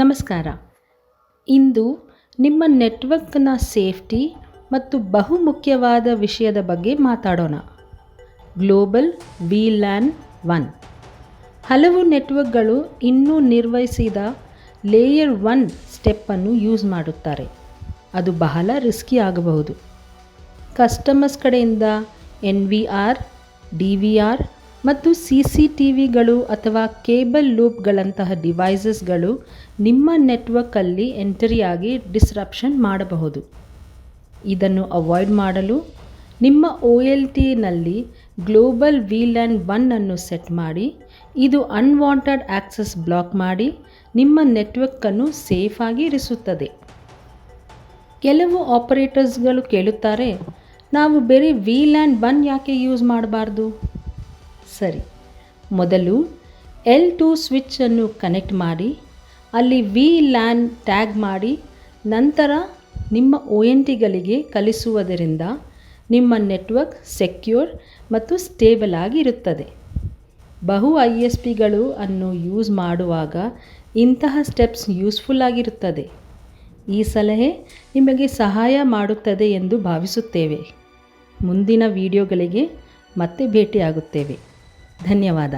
ನಮಸ್ಕಾರ. ಇಂದು ನಿಮ್ಮ ನೆಟ್ವರ್ಕ್ನ ಸೇಫ್ಟಿ ಮತ್ತು ಬಹುಮುಖ್ಯವಾದ ವಿಷಯದ ಬಗ್ಗೆ ಮಾತಾಡೋಣ. Global V LAN one. ಹಲವು ನೆಟ್ವರ್ಕ್ಗಳು ಇನ್ನೂ ನಿರ್ವಹಿಸಿದ ಲೇಯರ್ ಒನ್ ಸ್ಟೆಪ್ಪನ್ನು ಯೂಸ್ ಮಾಡುತ್ತಾರೆ. ಅದು ಬಹಳ ರಿಸ್ಕಿ ಆಗಬಹುದು. ಕಸ್ಟಮರ್ಸ್ ಕಡೆಯಿಂದ N V R D V R ಮತ್ತು ಸಿ ಸಿ ಟಿ ವಿಗಳು ಅಥವಾ ಕೇಬಲ್ ಲೂಪ್ಗಳಂತಹ ಡಿವೈಸಸ್ಗಳು ನಿಮ್ಮ ನೆಟ್ವರ್ಕಲ್ಲಿ ಎಂಟ್ರಿಯಾಗಿ ಡಿಸ್ರಪ್ಷನ್ ಮಾಡಬಹುದು. ಇದನ್ನು ಅವಾಯ್ಡ್ ಮಾಡಲು ನಿಮ್ಮ ಒ ಎಲ್ ಟಿನಲ್ಲಿ ಗ್ಲೋಬಲ್ ವಿಲ್ಯಾನ್ ಒನ್ ಅನ್ನು ಸೆಟ್ ಮಾಡಿ, ಇದು ಅನ್ವಾಂಟೆಡ್ ಆಕ್ಸೆಸ್ ಬ್ಲಾಕ್ ಮಾಡಿ ನಿಮ್ಮ ನೆಟ್ವರ್ಕನ್ನು ಸೇಫಾಗಿ ಇರಿಸುತ್ತದೆ. ಕೆಲವು ಆಪರೇಟರ್ಸ್ಗಳು ಕೇಳುತ್ತಾರೆ, ನಾವು ಬೇರೆ ವಿ ಲ್ಯಾನ್ ಒನ್ ಯಾಕೆ ಯೂಸ್ ಮಾಡಬಾರ್ದು? ಸರಿ. ಮೊದಲು ಎಲ್ ಟು ಸ್ವಿಚ್ಚನ್ನು ಕನೆಕ್ಟ್ ಮಾಡಿ, ಅಲ್ಲಿ ವಿ ಲ್ಯಾನ್ ಟ್ಯಾಗ್ ಮಾಡಿ, ನಂತರ ನಿಮ್ಮ ಒ ಎನ್ ಟಿಗಳಿಗೆ ಕಲಿಸುವುದರಿಂದ ನಿಮ್ಮ ನೆಟ್ವರ್ಕ್ ಸೆಕ್ಯೂರ್ ಮತ್ತು ಸ್ಟೇಬಲ್ ಆಗಿರುತ್ತದೆ. ಬಹು ಐ ಎಸ್ ಪಿಗಳು ಅನ್ನು ಯೂಸ್ ಮಾಡುವಾಗ ಇಂತಹ ಸ್ಟೆಪ್ಸ್ ಯೂಸ್ಫುಲ್ ಆಗಿರುತ್ತದೆ. ಈ ಸಲಹೆ ನಿಮಗೆ ಸಹಾಯ ಮಾಡುತ್ತದೆ ಎಂದು ಭಾವಿಸುತ್ತೇವೆ. ಮುಂದಿನ ವಿಡಿಯೋಗಳಿಗೆ ಮತ್ತೆ ಭೇಟಿಯಾಗುತ್ತೇವೆ. ಧನ್ಯವಾದ